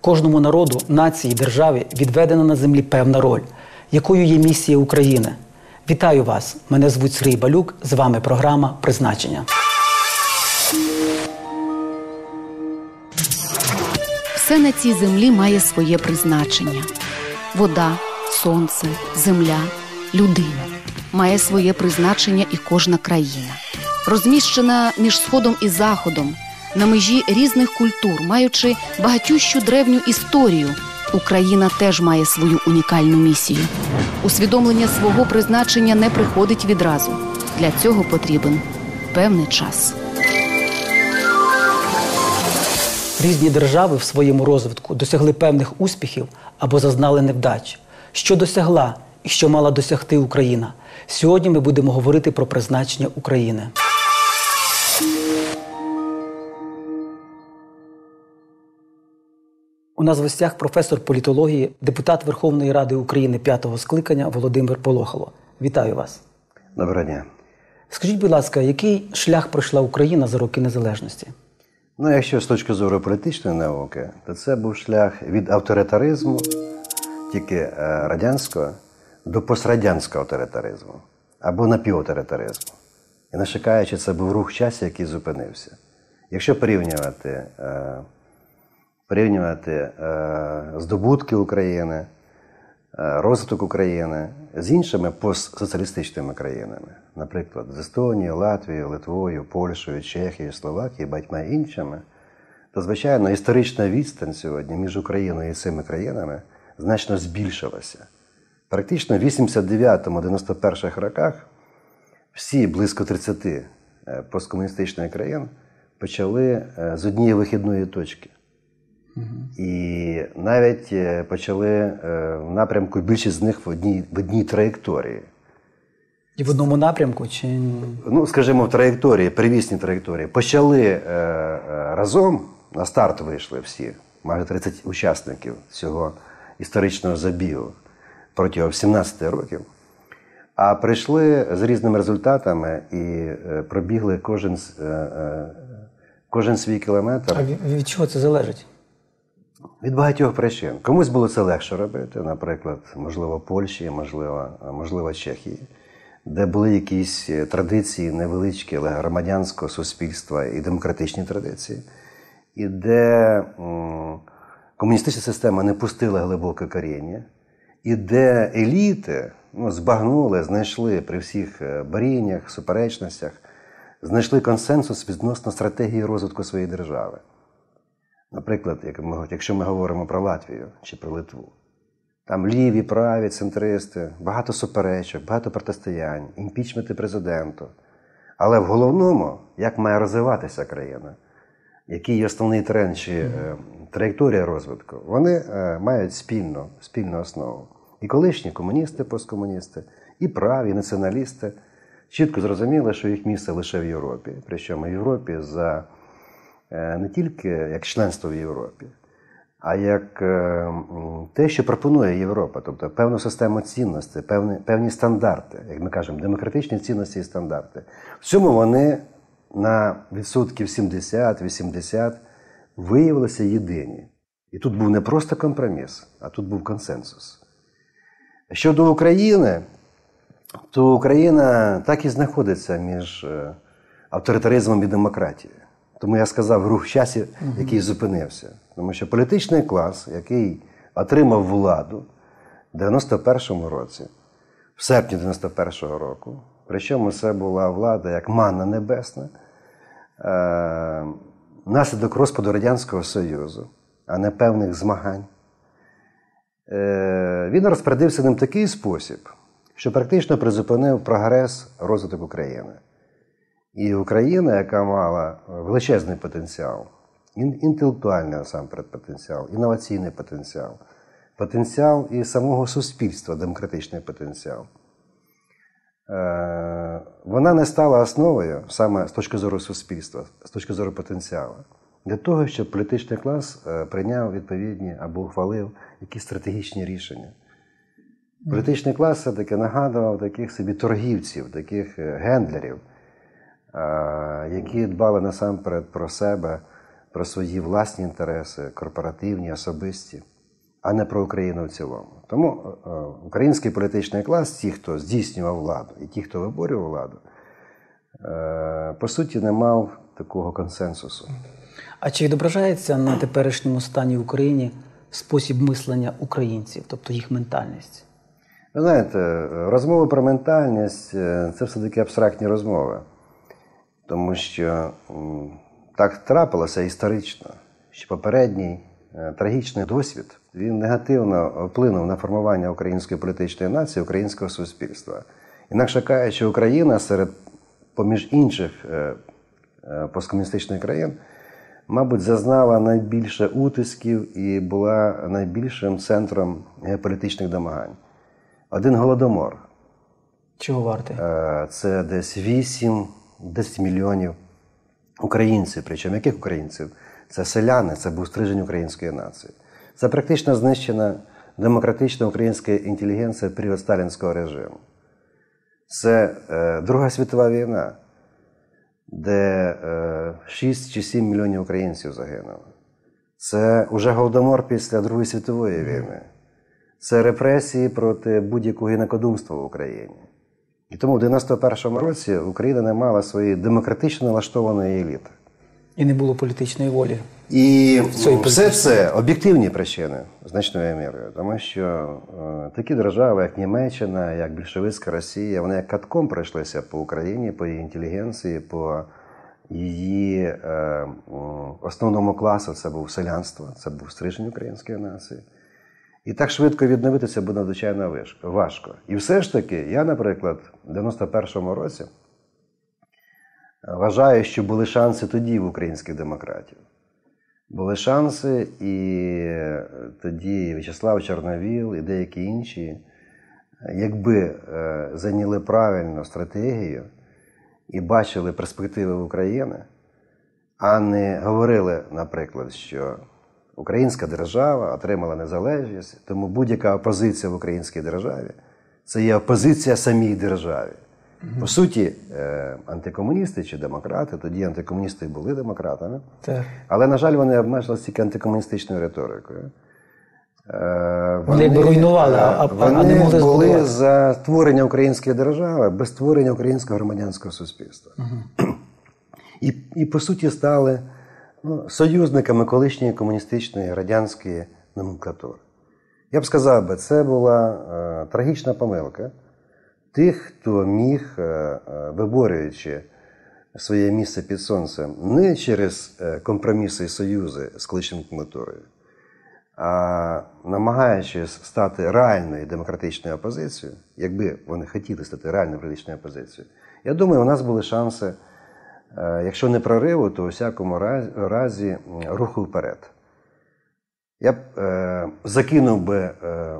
Кожному народу, нації, державі відведена на землі певна роль, якою є місія України. Вітаю вас! Мене звуть Сергій Балюк. З вами програма Призначення. Все на цій землі має своє призначення: вода, сонце, земля, людина. Має своє призначення і кожна країна. Розміщена між сходом і заходом, на межі різних культур, маючи багатющу древню історію, Україна теж має свою унікальну місію. Усвідомлення свого призначення не приходить відразу. Для цього потрібен певний час. Різні держави в своєму розвитку досягли певних успіхів або зазнали невдач. Що досягла і що мала досягти Україна? Сьогодні ми будемо говорити про призначення України. У нас в гостях професор політології, депутат Верховної Ради України п'ятого скликання Володимир Полохало. Вітаю вас. Доброго дня. Скажіть, будь ласка, який шлях пройшла Україна за роки незалежності? Ну, якщо з точки зору політичної науки, то це був шлях від авторитаризму, тільки е, радянського, до пострадянського авторитаризму або напівавторитаризму. І не чекаючи, це був рух часу, який зупинився. Якщо порівнювати е, порівнювати е, здобутки України, е, розвиток України з іншими постсоціалістичними країнами, наприклад, з Естонією, Латвією, Литвою, Польщею, Чехією, Словакією, багатьма іншими, то, звичайно, історична відстань сьогодні між Україною і цими країнами значно збільшилася. Практично в 89-91 роках всі близько 30 е, посткомуністичних країн почали з однієї вихідної точки. І навіть е, почали е, в напрямку більшість з них в одній в одній траєкторії. І в одному напрямку чи ну, скажімо, в траєкторії, привісній траєкторії, почали е, разом на старт вийшли всі, майже 30 учасників цього історичного забігу протягом 17 років. А прийшли з різними результатами і пробігли кожен е, кожен свій кілометр. А від чого це залежить? Від багатьох причин. Комусь було це легше робити, наприклад, можливо, Польщі, можливо, можливо, Чехії, де були якісь традиції невеличкі, але громадянського суспільства і демократичні традиції, і де комуністична система не пустила глибоке коріння, і де еліти ну, збагнули, знайшли при всіх боріннях, суперечностях, знайшли консенсус відносно стратегії розвитку своєї держави. Наприклад, якщо ми говоримо про Латвію чи про Литву, там ліві, праві, центристи, багато суперечок, багато протистоянь, імпічменти президенту. Але в головному, як має розвиватися країна, який є основний тренд чи е, траєкторія розвитку, вони е, мають спільну, спільну основу. І колишні комуністи, посткомуністи, і праві, і націоналісти чітко зрозуміли, що їх місце лише в Європі. Причому в Європі за не тільки як членство в Європі, а як те, що пропонує Європа, тобто певну систему цінностей, певні, певні стандарти, як ми кажемо, демократичні цінності і стандарти. В цьому вони на відсотків 70-80 виявилися єдині. І тут був не просто компроміс, а тут був консенсус. Щодо України, то Україна так і знаходиться між авторитаризмом і демократією. Тому я сказав рух в часі, який зупинився. Тому що політичний клас, який отримав владу в 91-му році, в серпні 91-го року, причому це була влада як манна небесна, е, наслідок розпаду Радянського Союзу, а не певних змагань, е, він розпорядився ним такий спосіб, що практично призупинив прогрес розвиток України. І Україна, яка мала величезний потенціал, інтелектуальний насамперед потенціал, інноваційний потенціал, потенціал і самого суспільства, демократичний потенціал, е, вона не стала основою саме з точки зору суспільства, з точки зору потенціалу, для того, щоб політичний клас е, прийняв відповідні або ухвалив якісь стратегічні рішення. Політичний клас все-таки нагадував таких собі торгівців, таких е, гендлерів які дбали насамперед про себе, про свої власні інтереси, корпоративні, особисті, а не про Україну в цілому. Тому е, український політичний клас, ті, хто здійснював владу, і ті, хто виборював владу, е, по суті, не мав такого консенсусу. А чи відображається на теперішньому стані в Україні спосіб мислення українців, тобто їх ментальність? Ви знаєте, розмови про ментальність е, це все-таки абстрактні розмови. Тому що так трапилося історично, що попередній е, трагічний досвід він негативно вплинув на формування української політичної нації, українського суспільства. Інакше кажучи, Україна серед поміж інших е, е, посткомуністичних країн, мабуть, зазнала найбільше утисків і була найбільшим центром геополітичних домагань. Один голодомор Чого варте? Е, це десь 8-10 мільйонів українців. Причому яких українців? Це селяни, це був стрижень української нації. Це практично знищена демократична українська інтелігенція в період сталінського режиму. Це е, Друга світова війна, де е, 6 чи 7 мільйонів українців загинуло. Це вже голодомор після Другої світової війни. Це репресії проти будь-якого інакодумства в Україні. І тому в 91-му році Україна не мала своєї демократично налаштованої еліти. І не було політичної волі. І все це об'єктивні причини значною мірою, тому що е, такі держави, як Німеччина, як більшовицька Росія, вони як катком пройшлися по Україні, по її інтелігенції, по її е, основному класу. Це був селянство, це був стрижень української нації. І так швидко відновитися буде надзвичайно важко. І все ж таки, я, наприклад, в 91-му році вважаю, що були шанси тоді в українських демократів. Були шанси, і тоді В'ячеслав Чорновіл і деякі інші, якби е, зайняли правильну стратегію і бачили перспективи України, а не говорили, наприклад, що Українська держава отримала незалежність, тому будь-яка опозиція в українській державі це є опозиція самій державі. По суті, е, антикомуністи чи демократи, тоді антикомуністи були демократами, Так. але, на жаль, вони обмежилися тільки антикомуністичною риторикою. Е, Вони руйнували, а- а- а вони не могли були збудувати. за створення української держави без створення українського громадянського суспільства. І, і по суті стали ну, союзниками колишньої комуністичної радянської номенклатури. Я б сказав би, це була е, трагічна помилка тих, хто міг, е, е, виборюючи своє місце під сонцем, не через е, компроміси і союзи з колишньою номенклатурою, а намагаючись стати реальною демократичною опозицією, якби вони хотіли стати реальною політичною опозицією, я думаю, у нас були шанси, якщо не прориву, то у всякому разі, руху вперед. Я б е, закинув би е,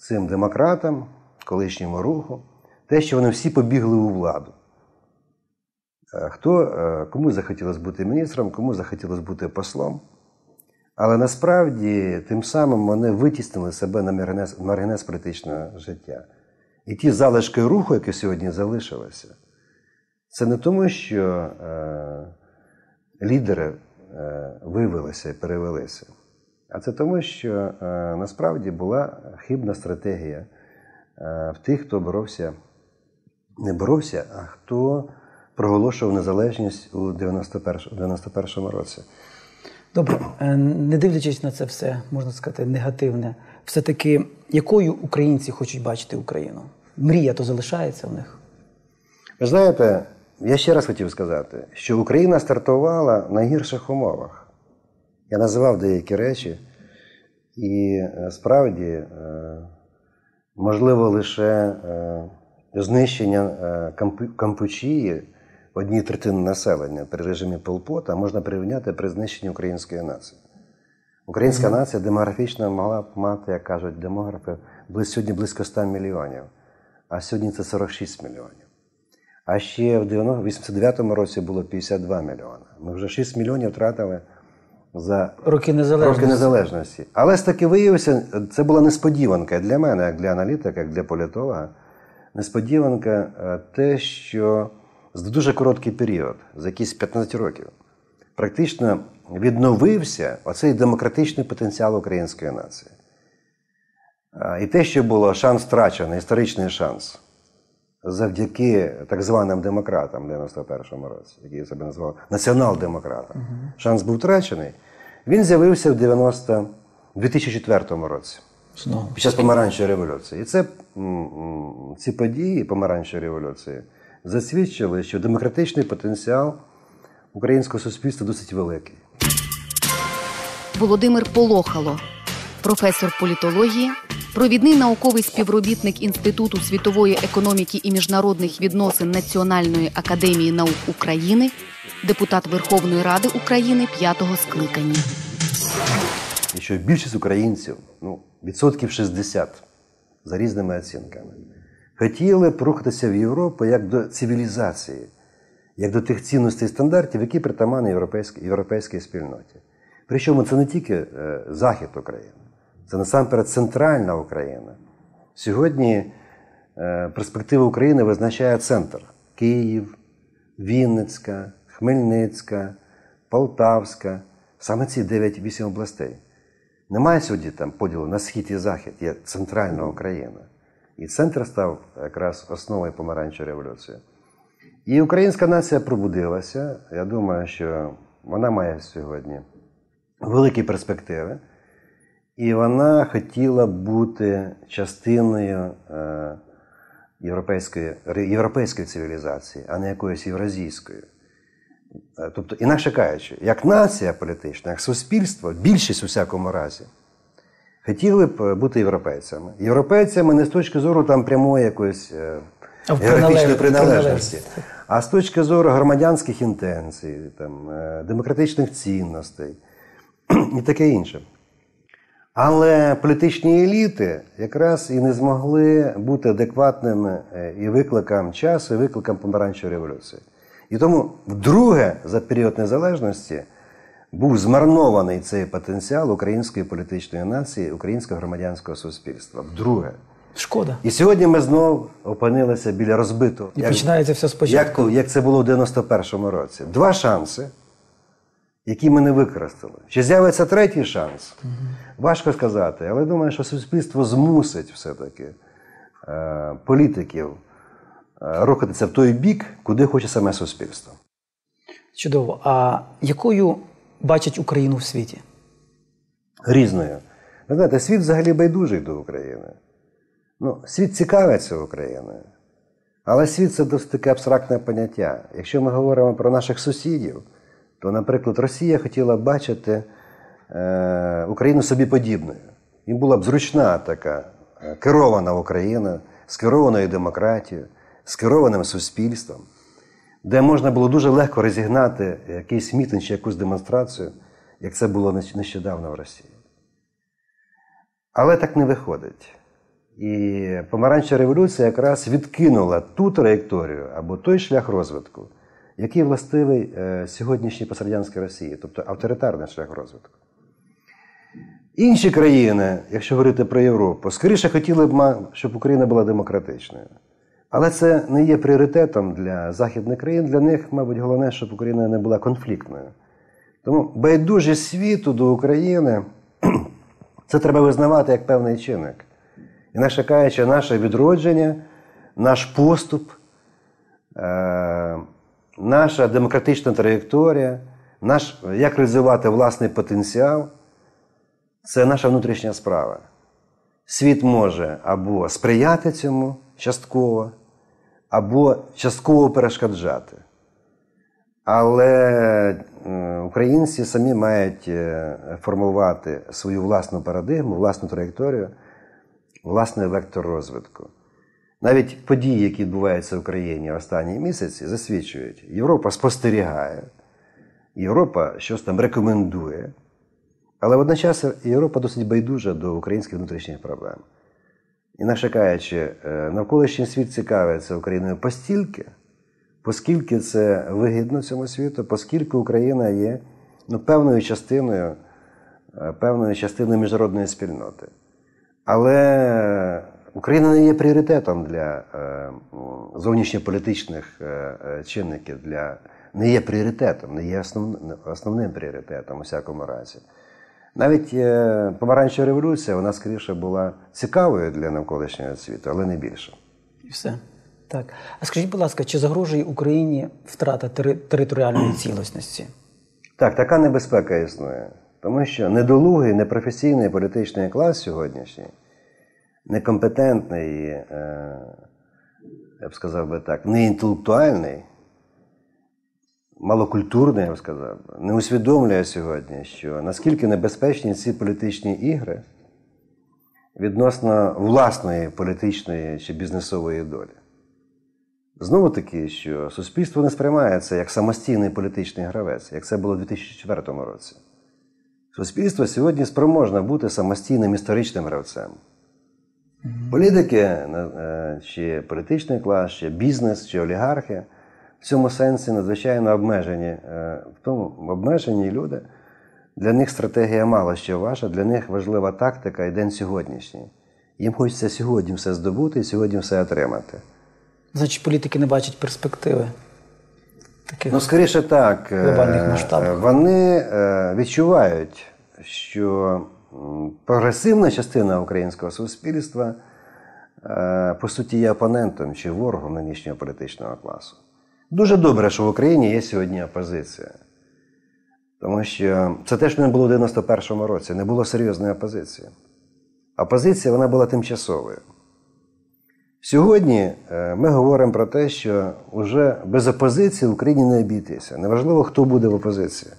цим демократам, колишньому руху, те, що вони всі побігли у владу. Е, Хто, е, кому захотілося бути міністром, кому захотілося бути послом. Але насправді тим самим вони витіснили себе на маргінез, маргінез політичного життя. І ті залишки руху, які сьогодні залишилися, це не тому, що е, лідери е, вивелися і перевелися, а це тому, що е, насправді була хибна стратегія е, в тих, хто боровся, не боровся, а хто проголошував незалежність у 91 91-му році. Добре, е, не дивлячись на це все, можна сказати, негативне, все-таки якою українці хочуть бачити Україну? Мрія то залишається в них? Ви знаєте, я ще раз хотів сказати, що Україна стартувала в найгірших умовах. Я називав деякі речі, і е, справді, е, можливо, лише е, знищення Кампучії одній третини населення при режимі Полпота можна порівняти при знищенні української нації. Українська нація демографічно могла б мати, як кажуть демографи, сьогодні близько 100 мільйонів, а сьогодні це 46 мільйонів. А ще в 90 89-му році було 52 мільйони. Ми вже 6 мільйонів втратили за Роки незалежності. роки незалежності. Але ж таки виявився, це була несподіванка для мене, як для аналітика, як для політолога. Несподіванка е, те, що за дуже короткий період, за якісь 15 років, практично відновився оцей демократичний потенціал української нації. І те, що було шанс втрачений, історичний шанс, завдяки так званим демократам в 91-му році, які себе назвали націонал-демократами, шанс був втрачений, він з'явився в 90 2004 році. Знову. Під час помаранчевої революції. І це ці події помаранчевої революції засвідчили, що демократичний потенціал українського суспільства досить великий. Володимир Полохало, професор політології, провідний науковий співробітник Інституту світової економіки і міжнародних відносин Національної академії наук України, депутат Верховної Ради України п'ятого скликання. Що більшість українців, ну, відсотків 60 за різними оцінками, хотіли б рухатися в Європу як до цивілізації, як до тих цінностей і стандартів, які притаманні європейській, європейській спільноті. Причому це не тільки е, захід України, це насамперед центральна Україна. Сьогодні е, перспектива України визначає центр Київ, Вінницька, Хмельницька, Полтавська, саме ці 9-8 областей. Немає сьогодні там поділу на схід і захід, є центральна Україна. І центр став якраз основою помаранчевої революції. І українська нація пробудилася. Я думаю, що вона має сьогодні великі перспективи. І вона хотіла бути частиною е, європейської, європейської цивілізації, а не якоюсь євразійською. Е, Тобто, інакше кажучи, як нація політична, як суспільство, більшість у всякому разі, хотіли б е, бути європейцями. Європейцями не з точки зору там прямої якоїсь е, географічної приналежності, приналежності. а з точки зору громадянських інтенцій, там, е, демократичних цінностей і таке інше. Але політичні еліти якраз і не змогли бути адекватними е, і викликам часу, і викликам помаранчевої революції. І тому вдруге за період незалежності був змарнований цей потенціал української політичної нації, українського громадянського суспільства. Вдруге. Шкода. І сьогодні ми знову опинилися біля розбитого. І починається все спочатку. Як, як це було в 91-му році. Два шанси, які ми не використали. Чи з'явиться третій шанс? Важко сказати, але думаю, що суспільство змусить все-таки е, політиків е, рухатися в той бік, куди хоче саме суспільство. Чудово. А якою бачать Україну в світі? Різною. Ви знаєте, світ взагалі байдужий до України. Ну, світ цікавиться Україною. Але світ це досить таке абстрактне поняття. Якщо ми говоримо про наших сусідів, то, наприклад, Росія хотіла бачити е, Україну собі подібною. Їм була б зручна така е, керована Україна з керованою демократією, з керованим суспільством, де можна було дуже легко розігнати якийсь мітинг чи якусь демонстрацію, як це було нещодавно в Росії. Але так не виходить. І помаранчева революція якраз відкинула ту траєкторію або той шлях розвитку, який властивий е, сьогоднішній пострадянській Росії, тобто авторитарний шлях розвитку. Інші країни, якщо говорити про Європу, скоріше хотіли б, щоб Україна була демократичною. Але це не є пріоритетом для західних країн. Для них, мабуть, головне, щоб Україна не була конфліктною. Тому байдужість світу до України це треба визнавати як певний чинник. Інакше кажучи, наше відродження, наш поступ, е, наша демократична траєкторія, наш, як розвивати власний потенціал це наша внутрішня справа. Світ може або сприяти цьому частково, або частково перешкоджати. Але е, українці самі мають е, формувати свою власну парадигму, власну траєкторію, власний вектор розвитку. Навіть події, які відбуваються в Україні останні місяці, засвідчують, Європа спостерігає, Європа щось там рекомендує, але водночас Європа досить байдужа до українських внутрішніх проблем. Інакше кажучи, е, навколишній світ цікавиться Україною постільки, оскільки це вигідно цьому світу, оскільки Україна є ну, певною частиною, е, певною частиною міжнародної спільноти. Але Україна не є пріоритетом для е, зовнішньополітичних е, е, чинників, для не є пріоритетом, не є основ, основним пріоритетом у всякому разі. Навіть помаранчева революція, вона скоріше була цікавою для навколишнього світу, але не більше. І все. Так. А скажіть, будь ласка, чи загрожує Україні втрата тери- територіальної цілісності? Так, така небезпека існує. Тому що недолугий, непрофесійний політичний клас сьогоднішній, некомпетентний, е, я б сказав би так, неінтелектуальний, малокультурний, я б сказав, би, не усвідомлює сьогодні, що наскільки небезпечні ці політичні ігри відносно власної політичної чи бізнесової долі. Знову таки, що суспільство не сприймає це як самостійний політичний гравець, як це було у 2004 році. Суспільство сьогодні спроможне бути самостійним історичним гравцем. Політики, е, чи політичний клас, чи бізнес, чи олігархи в цьому сенсі надзвичайно обмежені. Е, В тому обмежені люди. Для них стратегія мало що ваша, для них важлива тактика і день сьогоднішній. Їм хочеться сьогодні все здобути і сьогодні все отримати. Значить, політики не бачать перспективи. Таких Ну, скоріше так. Е, глобальних масштабах. Вони відчувають, що прогресивна частина українського суспільства по суті є опонентом чи ворогом нинішнього політичного класу. Дуже добре, що в Україні є сьогодні опозиція. Тому що це теж не було в 91-му році, не було серйозної опозиції. Опозиція вона була тимчасовою. Сьогодні е, ми говоримо про те, що вже без опозиції в Україні не обійтися. Неважливо, хто буде в опозиції.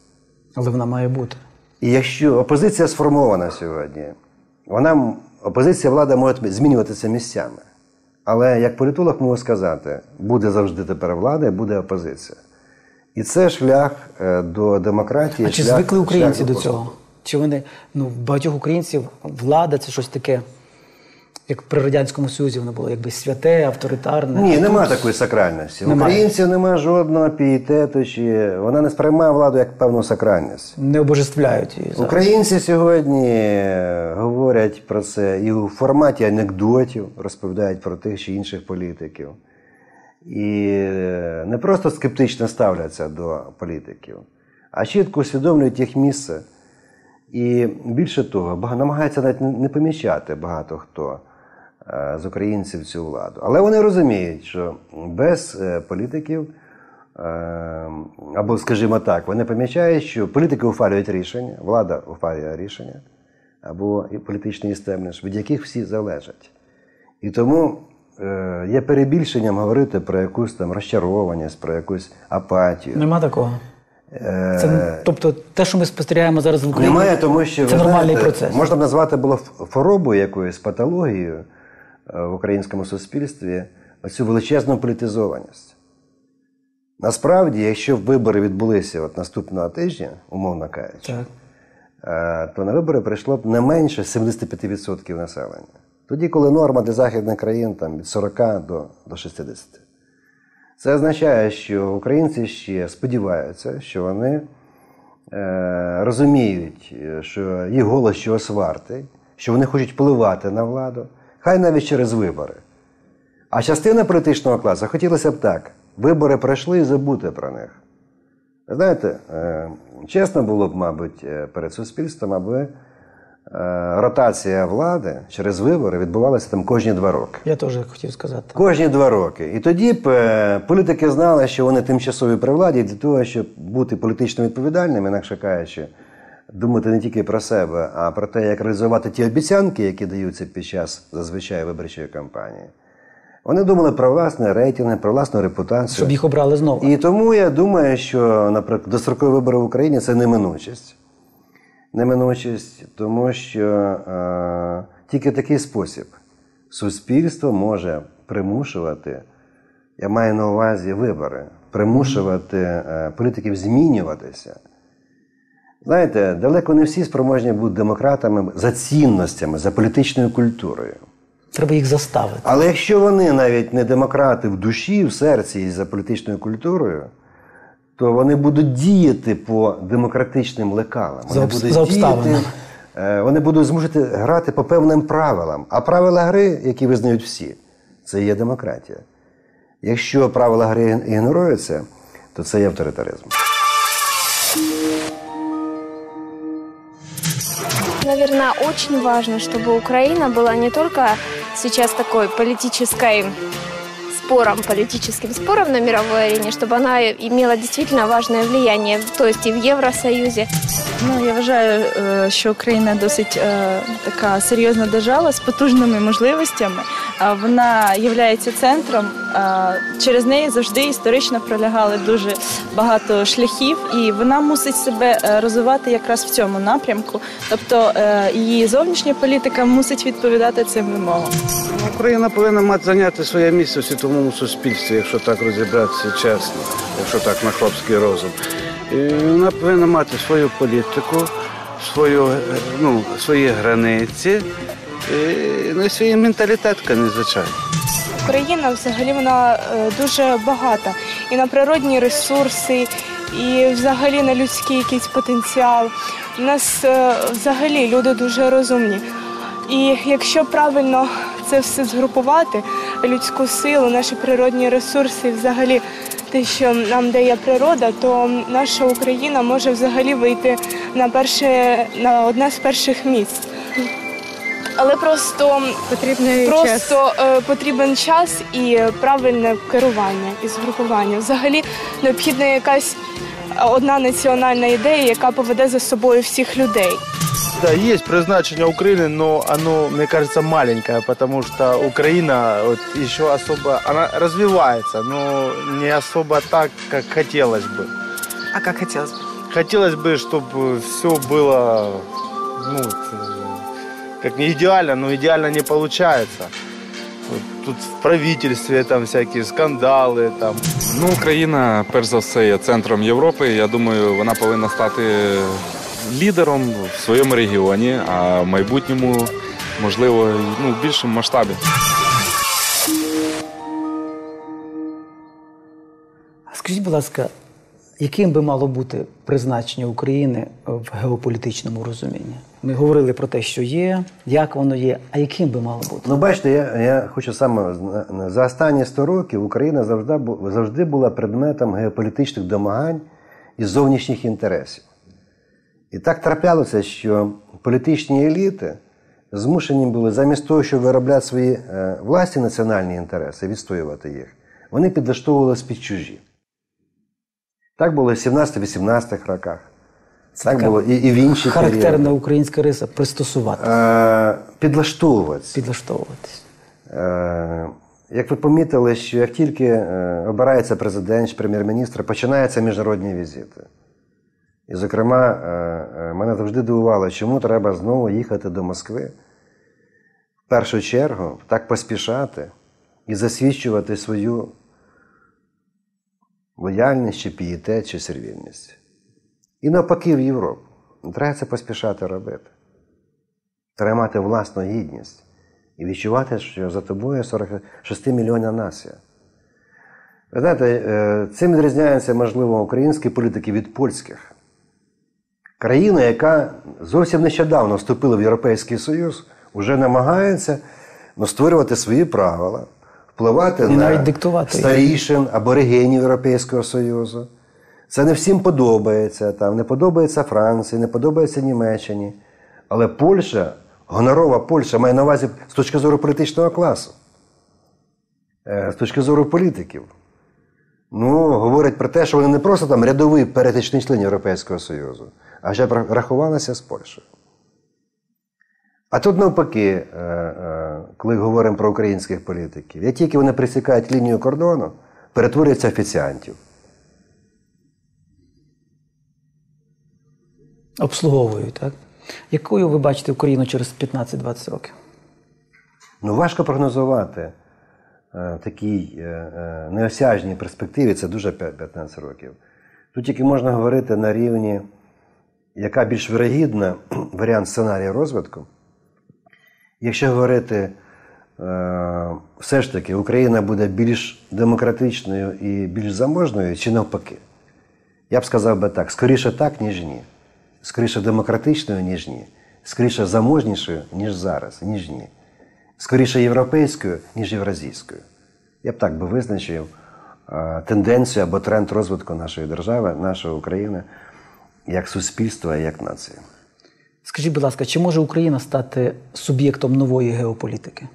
Але вона має бути. І якщо опозиція сформована сьогодні, вона опозиція влада може змінюватися місцями. Але як політолог можу сказати, буде завжди тепер влада буде опозиція. І це шлях е, до демократії. А чи шлях- звикли українці до поступу. цього? Чи вони ну в багатьох українців влада це щось таке, як при радянському союзі воно було якби святе, авторитарне. Ні, А нема тут такої сакральності. Немає. українців немає жодного пієтету, чи вона не сприймає владу як певну сакральність. не обожествляють її. зараз. Українці сьогодні е, говорять про це і у форматі анекдотів розповідають про тих чи інших політиків. І е, не просто скептично ставляться до політиків, а чітко усвідомлюють їх місце. І більше того, намагаються навіть не- помічати багато хто з українців цю владу. Але вони розуміють, що без е, політиків, е, або, скажімо так, вони помічають, що політики ухвалюють рішення, влада ухвалює рішення, або політичний істемліш, від яких всі залежать. І тому е, є перебільшенням говорити про якусь там розчарованість, про якусь апатію. Нема такого. Е, Це, тобто, те, що ми спостерігаємо зараз в Україні, Немає, тому що це ви нормальний знаєте, процес. Можна б назвати було хворобою якоюсь патологією е, в українському суспільстві оцю величезну політизованість. Насправді, якщо вибори відбулися от наступного тижня, умовно кажучи, Так. е, то на вибори прийшло б не менше 75% населення. Тоді, коли норма для західних країн там, від 40 до, до 60. Це означає, що українці ще сподіваються, що вони е, розуміють, е, що їх голос чогось вартий, що вони хочуть впливати на владу, хай навіть через вибори. А частина політичного класу хотілося б так: вибори пройшли і забути про них. Знаєте, е, чесно було б, мабуть, е, перед суспільством, аби е, ротація влади через вибори відбувалася там кожні два роки. Я теж хотів сказати. Кожні два роки. І тоді б політики знали, що вони тимчасові при владі для того, щоб бути політично відповідальними, інакше кажучи, думати не тільки про себе, а про те, як реалізувати ті обіцянки, які даються під час зазвичай виборчої кампанії. Вони думали про власне рейтинги, про власну репутацію. Щоб їх обрали знову. І тому я думаю, що, наприклад, дострокові вибори в Україні це неминучість. Неминучість, тому що е, тільки такий спосіб суспільство може примушувати, я маю на увазі вибори, примушувати е, політиків змінюватися. Знаєте, далеко не всі спроможні бути демократами за цінностями, за політичною культурою. Треба їх заставити. Але якщо вони навіть не демократи в душі, в серці і за політичною культурою, то вони будуть діяти по демократичним лекалам. Вони За будуть за обставинами. е, вони будуть змушувати грати по певним правилам. А правила гри, які визнають всі, це є демократія. Якщо правила гри ігноруються, то це є авторитаризм. Наверное, очень важно, чтобы Украина была не только сейчас такой политической спором, политическим спором на мировой арене, чтобы она имела действительно важное влияние, то есть и в Евросоюзе. Ну, я вважаю, е, що Україна досить е, така серйозна держава з потужними можливостями. Вона є центром. Через неї завжди історично пролягали дуже багато шляхів, і вона мусить себе е, розвивати якраз в цьому напрямку. Тобто е, її зовнішня політика мусить відповідати цим вимогам. Україна повинна мати зайняти своє місце в світовому суспільстві, якщо так розібратися чесно, якщо так на хлопський розум. І вона повинна мати свою політику, свою, е, ну, свої границі, ну, свій менталітет, звичайно. Україна взагалі вона е, дуже багата і на природні ресурси, і взагалі на людський якийсь потенціал. У нас е, взагалі люди дуже розумні. І якщо правильно це все згрупувати, людську силу, наші природні ресурси, взагалі те, що нам дає природа, то наша Україна може взагалі вийти на перше на одне з перших місць Але просто Потрібний Просто е, потрібен час і правильне керування і згрупування. Взагалі необхідна якась е, одна національна ідея, яка поведе за собою всіх людей. Да, есть призначение Украины, но оно, мне кажется, маленькое, потому что Украина вот еще особо, она развивается, но не особо так, как хотелось бы. А як хотілося б? Хотелось бы, чтобы все было, ну, вот, э, как не идеально, но идеально не получается. Тут в правительстве там всякие скандалы, там. Ну, Україна, перш за все, є центром Європи. Я думаю, вона повинна стати лідером в своєму регіоні, а в майбутньому, можливо, ну, в більшому масштабі. Скажіть, будь ласка, яким би мало бути призначення України в геополітичному розумінні? Ми говорили про те, що є, як воно є, а яким би мало бути? Ну, бачите, я, я хочу саме за останні 100 років Україна завжди, завжди була предметом геополітичних домагань і зовнішніх інтересів. І так траплялося, що політичні еліти змушені були замість того, щоб виробляти свої е, власні національні інтереси, відстоювати їх, вони підлаштовувалися під чужі. Так було в 17-18 роках. Так було і, і в інші Характерна періоди. українська риса пристосувати, Е, підлаштовуватися. підлаштовуватись. Е, Як ви помітили, що як тільки е, обирається президент чи прем'єр-міністр, починаються міжнародні візити. І, зокрема, е, мене завжди дивувало, чому треба знову їхати до Москви в першу чергу так поспішати і засвідчувати свою лояльність чи пієтет, чи сервільність. І навпаки в Європу. Треба це поспішати робити. Треба мати власну гідність і відчувати, що за тобою 46 мільйонна нація. Ви знаєте, е, цим відрізняються, можливо, українські політики від польських. Країна, яка зовсім нещодавно вступила в Європейський Союз, вже намагається ну, створювати свої правила, впливати І на диктувати старішин аборигенів Європейського Союзу. Це не всім подобається. Там, не подобається Франції, не подобається Німеччині. Але Польща, гонорова Польща, має на увазі з точки зору політичного класу, е, з точки зору політиків. Ну, говорять про те, що вони не просто там рядовий перетичний член Європейського Союзу, а б рахувалися з Польщею. А тут навпаки, е, е, коли говоримо про українських політиків, як тільки вони присікають лінію кордону, перетворюються офіціантів. Обслуговують, так? Якою ви бачите Україну через 15-20 років? Ну, важко прогнозувати е, такій е, е, неосяжній перспективі, це дуже 15 років. Тут тільки можна говорити на рівні, яка більш вирогідна варіант сценарію розвитку. Якщо говорити, е, все ж таки Україна буде більш демократичною і більш заможною, чи навпаки? Я б сказав би так: скоріше так, ніж ні. Скоріше демократичною, ніж ні. Скоріше заможнішою, ніж зараз, ніж ні. Скоріше європейською, ніж євразійською. Я б так би визначив. е, тенденцію або тренд розвитку нашої держави, нашої України як суспільства і як нації. Скажіть, будь ласка, чи може Україна стати суб'єктом нової геополітики?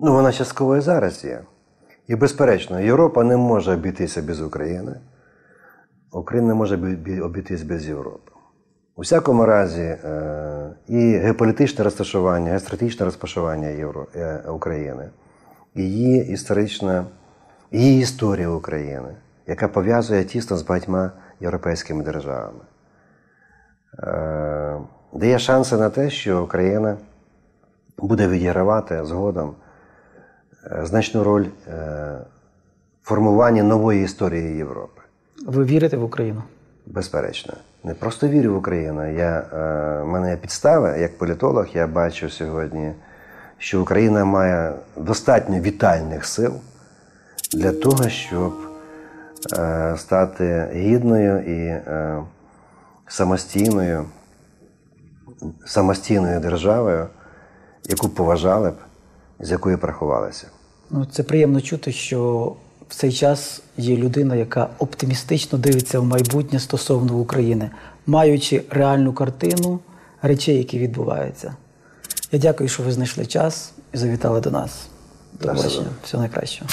Ну, вона частково і зараз є. І безперечно, Європа не може обійтися без України. Україна не може бі- бі- обійтись без Європи. У всякому разі, е, і геополітичне розташування, геостратегічне розташування Євро, е, України, і її історична, її історія України, яка пов'язує тісно з багатьма європейськими державами, е, дає шанси на те, що Україна буде відігравати згодом значну роль в формуванні нової історії Європи. Ви вірите в Україну? Безперечно. Не просто вірю в Україну. Я, е, в мене є підстави, як політолог, я бачу сьогодні, що Україна має достатньо вітальних сил для того, щоб е, стати гідною і е, самостійною, самостійною державою, яку поважали б, з якою б рахувалися. Ну, це приємно чути, що в цей час є людина, яка оптимістично дивиться в майбутнє стосовно України, маючи реальну картину речей, які відбуваються. Я дякую, що ви знайшли час і завітали до нас. До побачення. Всього найкращого.